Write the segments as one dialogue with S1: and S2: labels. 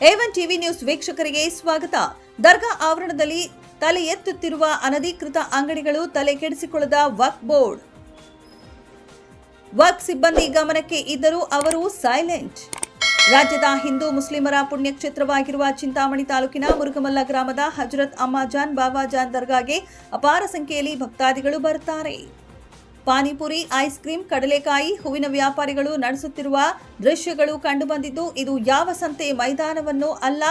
S1: A one TV news ವೀಕ್ಷಕರಿಗೆ ಸ್ವಾಗತ. ದರ್ಗಾ ಆವರಣದಲ್ಲಿ ತಲೆ ಎತ್ತುತ್ತಿರುವ ಅನಧಿಕೃತ ಅಂಗಡಿಗಳು ತಲೆ ಕೆಡಿಸಿಕೊಳ್ಳದ ವಕ್ ಬೋರ್ಡ್. ವಕ್ ಸಿಬ್ಬಂದಿ ಗಮನಕ್ಕೆ ಇದ್ದರೂ ಅವರು ಸೈಲೆಂಟ್. ರಾಜ್ಯದ ಹಿಂದೂ ಮುಸ್ಲಿಮರ ಪುಣ್ಯಕ್ಷೇತ್ರವಾಗಿರುವ ಚಿಂತಾಮಣಿ ತಾಲೂಕಿನ ಮುರುಗಮಲ್ಲ ಗ್ರಾಮದ ಹಜರತ್ ಅಮ್ಮಾಜಾನ್ ಬಾಬಾಜಾನ್ ದರ್ಗಾಗೆ ಅಪಾರ ಸಂಖ್ಯೆಯಲ್ಲಿ ಭಕ್ತಾದಿಗಳು ಬರುತ್ತಾರೆ ಪಾನಿಪುರಿ, ಐಸ್ ಕ್ರೀಂ ಕಡಲೆಕಾಯಿ, ಹೂವಿನ ವ್ಯಾಪಾರಿಗಳು ನಡೆಸುತ್ತಿರುವ ದೃಶ್ಯಗಳು ಕಂಡುಬಂದಿದ್ದು, ಇದು ಯಾವ ಸಂತೆ ಮೈದಾನವನ್ನು ಅಲ್ಲ.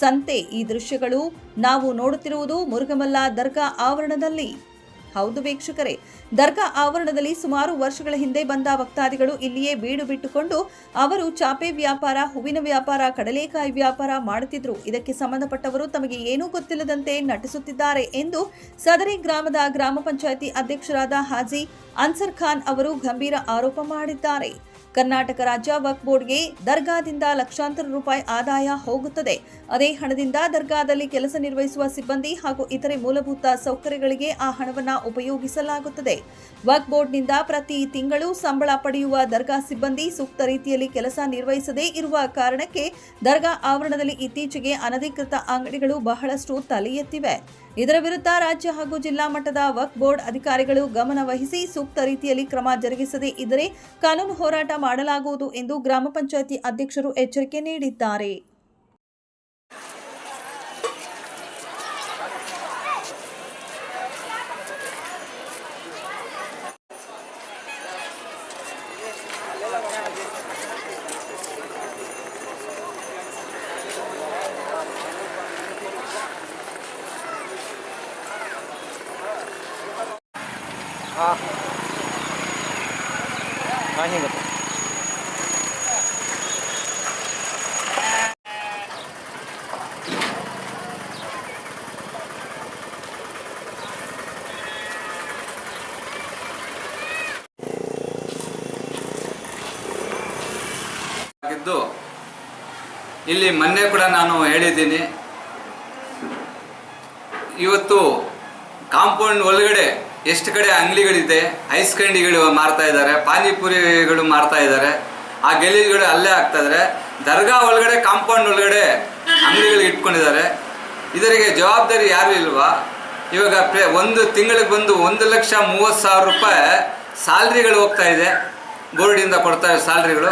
S1: ಸಂತೆ ಈ ದೃಶ್ಯಗಳು ನಾವು ನೋಡುತ್ತಿರುವುದು ಮುರುಘಮಲ್ಲ ದರ್ಗಾ ಆವರಣದಲ್ಲಿ. ಹೌದು ವೀಕ್ಷಕರೇ. ದರ್ಗಾ ಆವರಣದಲ್ಲಿ ಸುಮಾರು ವರ್ಷಗಳ ಹಿಂದೆ ಬಂದ ಭಕ್ತಾದಿಗಳು ಇಲ್ಲಿಯೇ ಬೀಡು ಬಿಟ್ಟುಕೊಂಡು ಅವರು ಚಾಪೆ ವ್ಯಾಪಾರ, ಹೂವಿನ ವ್ಯಾಪಾರ, ಕಡಲೆಕಾಯಿ ವ್ಯಾಪಾರ ಮಾಡುತ್ತಿದ್ರು. ಇದಕ್ಕೆ ಸಂಬಂಧಪಟ್ಟವರು ತಮಗೆ ಏನೂ ಗೊತ್ತಿಲ್ಲದಂತೆ ನಟಿಸುತ್ತಿದ್ದಾರೆ ಎಂದು ಸದರಿ ಗ್ರಾಮದ ಗ್ರಾಮ ಪಂಚಾಯಿತಿ ಅಧ್ಯಕ್ಷರಾದ ಹಾಜಿ ಅನ್ಸರ್ ಖಾನ್ ಅವರು ಗಂಭೀರ ಆರೋಪ ಮಾಡಿದ್ದಾರೆ. ಕರ್ನಾಟಕ ರಾಜ್ಯ ವಕ್ ಬೋರ್ಡ್ಗೆ ದರ್ಗಾದಿಂದ ಲಕ್ಷಾಂತರ ರೂಪಾಯಿ ಆದಾಯ ಹೋಗುತ್ತದೆ. ಅದೇ ಹಣದಿಂದ ದರ್ಗಾದಲ್ಲಿ ಕೆಲಸ ನಿರ್ವಹಿಸುವ ಸಿಬ್ಬಂದಿ ಹಾಗೂ ಇತರೆ ಮೂಲಭೂತ ಸೌಕರ್ಯಗಳಿಗೆ ಆ ಹಣವನ್ನು ಉಪಯೋಗಿಸಲಾಗುತ್ತದೆ. ವಕ್ ಬೋರ್ಡ್ನಿಂದ ಪ್ರತಿ ತಿಂಗಳು ಸಂಬಳ ಪಡೆಯುವ ದರ್ಗಾ ಸಿಬ್ಬಂದಿ ಸೂಕ್ತ ರೀತಿಯಲ್ಲಿ ಕೆಲಸ ನಿರ್ವಹಿಸದೇ ಇರುವ ಕಾರಣಕ್ಕೆ ದರ್ಗಾ ಆವರಣದಲ್ಲಿ ಇತ್ತೀಚೆಗೆ ಅನಧಿಕೃತ ಅಂಗಡಿಗಳು ಬಹಳಷ್ಟು ತಲೆ ಎತ್ತಿವೆ ಇದರ ವಿರುದ್ಧ ರಾಜ್ಯ ಹಾಗೂ ಜಿಲ್ಲಾ ಮಟ್ಟದ ವಕ್ ಬೋರ್ಡ್ ಅಧಿಕಾರಿಗಳು ಗಮನವಹಿಸಿ ಸೂಕ್ತ ರೀತಿಯಲ್ಲಿ ಕ್ರಮ ಜರುಗಿಸದೇ ಇದ್ದರೆ ಕಾನೂನು ಹೋರಾಟ ಮಾಡಲಾಗುವುದು ಎಂದು ಗ್ರಾಮ ಪಂಚಾಯಿತಿ ಅಧ್ಯಕ್ಷರು ಎಚ್ಚರಿಕೆ ನೀಡಿದ್ದಾರೆ.
S2: ಹಾಂ.
S3: ಇಲ್ಲಿ ಮೊನ್ನೆ ಕೂಡ ನಾನು ಹೇಳಿದ್ದೀನಿ. ಇವತ್ತು ಕಾಂಪೌಂಡ್ ಒಳಗಡೆ ಎಷ್ಟು ಕಡೆ ಅಂಗಡಿಗಳಿದೆ ಐಸ್ ಕ್ಯಾಂಡಿಗಳು ಮಾರ್ತಾ ಇದ್ದಾರೆ, ಪಾನಿಪುರಿಗಳು ಮಾರ್ತಾ ಇದ್ದಾರೆ, ಆ ಗಲೀಜುಗಳು ಅಲ್ಲೇ ಆಗ್ತಾ ಇದ್ದಾರೆ. ದರ್ಗಾ ಒಳಗಡೆ, ಕಾಂಪೌಂಡ್ ಒಳಗಡೆ ಅಂಗಡಿಗಳು ಇಟ್ಕೊಂಡಿದ್ದಾರೆ. ಇದರಿಗೆ ಜವಾಬ್ದಾರಿ ಯಾರು ಇಲ್ವಾ? ಇವಾಗ ಒಂದು ತಿಂಗಳಿಗೆ ಬಂದು ಒಂದು ಲಕ್ಷ ಮೂವತ್ತು ಸಾವಿರ ರೂಪಾಯಿ ಸ್ಯಾಲ್ರಿಗಳು ಹೋಗ್ತಾ ಇದೆ. ಬೋರ್ಡಿಂದ ಕೊಡ್ತಾ ಇರೋ ಸ್ಯಾಲ್ರಿಗಳು.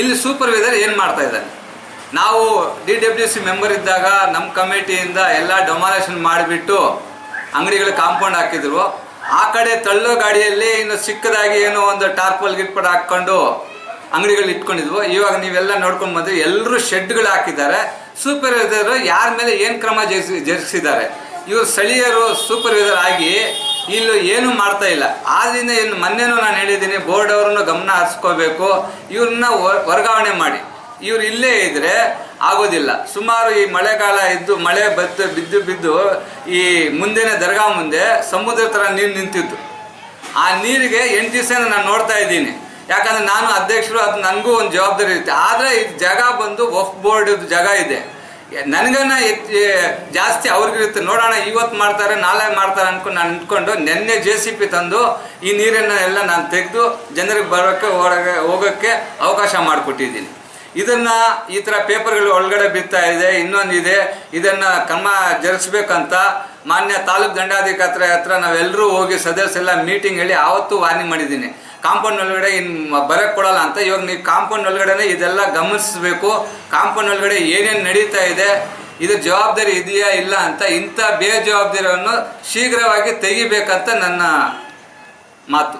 S3: ಇಲ್ಲಿ ಸೂಪರ್ವೈಸರ್ ಏನು ಮಾಡ್ತಾ ಇದ್ದಾನೆ? ನಾವು ಡಿ ಡಬ್ಲ್ಯೂ ಸಿ ಮೆಂಬರ್ ಇದ್ದಾಗ ನಮ್ಮ ಕಮಿಟಿಯಿಂದ ಎಲ್ಲ ಡೊಮಾಲೇಷನ್ ಮಾಡಿಬಿಟ್ಟು ಅಂಗಡಿಗಳು ಕಾಂಪೌಂಡ್ ಹಾಕಿದ್ರು. ಆ ಕಡೆ ತಳ್ಳೋ ಗಾಡಿಯಲ್ಲಿ ಇನ್ನು ಸಿಕ್ಕದಾಗಿ ಏನೋ ಒಂದು ಟಾರ್ಪಲ್ ಗಿಟ್ಪಲ್ ಹಾಕ್ಕೊಂಡು ಅಂಗಡಿಗಳು ಇಟ್ಕೊಂಡಿದ್ವು. ಇವಾಗ ನೀವೆಲ್ಲ ನೋಡ್ಕೊಂಡು ಬಂದ್ರೆ ಎಲ್ಲರೂ ಶೆಡ್ಗಳು ಹಾಕಿದ್ದಾರೆ. ಸೂಪರ್ವೈಸರ್ ಯಾರ ಮೇಲೆ ಏನು ಕ್ರಮ ಜರುಗಿಸಿ ಜರುಗಿಸಿದ್ದಾರೆ ಇವರು ಸ್ಥಳೀಯರು ಸೂಪರ್ವೈಸರ್ ಆಗಿ ಇಲ್ಲಿ ಏನು ಮಾಡ್ತಾ ಇಲ್ಲ. ಆದ್ರಿಂದ ಇನ್ನು ಮೊನ್ನೆನೂ ನಾನು ಹೇಳಿದ್ದೀನಿ, ಬೋರ್ಡ್ ಅವರನ್ನು ಗಮನ ಹರಿಸ್ಕೋಬೇಕು. ಇವ್ರನ್ನ ವರ್- ವರ್ಗಾವಣೆ ಮಾಡಿ. ಇವ್ರು ಇಲ್ಲೇ ಇದ್ರೆ ಆಗೋದಿಲ್ಲ. ಸುಮಾರು ಈ ಮಳೆಗಾಲ ಇದ್ದು, ಮಳೆ ಬತ್ತು, ಬಿದ್ದು ಬಿದ್ದು, ಈ ಮುಂದಿನ ದರ್ಗಾ ಮುಂದೆ ಸಮುದ್ರ ಥರ ನೀರು ನಿಂತಿತ್ತು. ಆ ನೀರಿಗೆ ಎಂಟು ದಿವಸ ನಾನು ನೋಡ್ತಾ ಇದ್ದೀನಿ. ಯಾಕಂದ್ರೆ ನಾನು ಅಧ್ಯಕ್ಷರು, ಅದು ನನಗೂ ಒಂದು ಜವಾಬ್ದಾರಿ ಇರುತ್ತೆ. ಆದರೆ ಇದು ಜಾಗ ಬಂದು ವಫ್ ಬೋರ್ಡ್ ಜಾಗ ಇದೆ. ನನಗನ್ನ ಜಾಸ್ತಿ ಅವ್ರಿಗಿರುತ್ತೆ. ನೋಡೋಣ, ಇವತ್ತು ಮಾಡ್ತಾರೆ, ನಾಳೆ ಮಾಡ್ತಾರೆ ಅನ್ಕೊಂಡು ನಾನು ನಿಂತ್ಕೊಂಡು ನಿನ್ನೆ ಜೆ ಸಿ ಪಿ ತಂದು ಈ ನೀರನ್ನು ಎಲ್ಲ ನಾನು ತೆಗೆದು ಜನರಿಗೆ ಬರೋಕ್ಕೆ ಹೋಗೋಕ್ಕೆ ಅವಕಾಶ ಮಾಡಿಕೊಟ್ಟಿದ್ದೀನಿ. ಇದನ್ನ ಈ ಥರ ಪೇಪರ್ಗಳು ಒಳಗಡೆ ಬಿತ್ತಾ ಇದೆ, ಇನ್ನೊಂದಿದೆ. ಇದನ್ನ ಕ್ರಮ ಜರುಗಿಸ್ಬೇಕಂತ ಮಾನ್ಯ ತಾಲೂಕ್ ದಂಡಾಧಿಕಾರಿ ಹತ್ರ ನಾವೆಲ್ಲರೂ ಹೋಗಿ ಸದಸ್ಯರೆಲ್ಲ ಮೀಟಿಂಗ್ ಹೇಳಿ ಆವತ್ತು ವಾರ್ನಿಂಗ್ ಮಾಡಿದ್ದೀನಿ. ಕಾಂಪೌಂಡ್ ಒಳಗಡೆ ಇನ್ನು ಬರಕ್ಕೆ ಕೊಡಲ್ಲ ಅಂತ ಇವಾಗ ನೀವು ಕಾಂಪೌಂಡ್ ಒಳಗಡೆ ಇದೆಲ್ಲ ಗಮನಿಸಬೇಕು. ಕಾಂಪೌಂಡ್ ಒಳಗಡೆ ಏನೇನು ನಡೀತಾ ಇದೆ, ಇದು ಜವಾಬ್ದಾರಿ ಇದೆಯಾ ಇಲ್ಲ ಅಂತ ಇಂಥ ಬೇಜವಾಬ್ದಾರಿಯನ್ನು ಶೀಘ್ರವಾಗಿ ತೆಗಿಬೇಕಂತ ನನ್ನ ಮಾತು.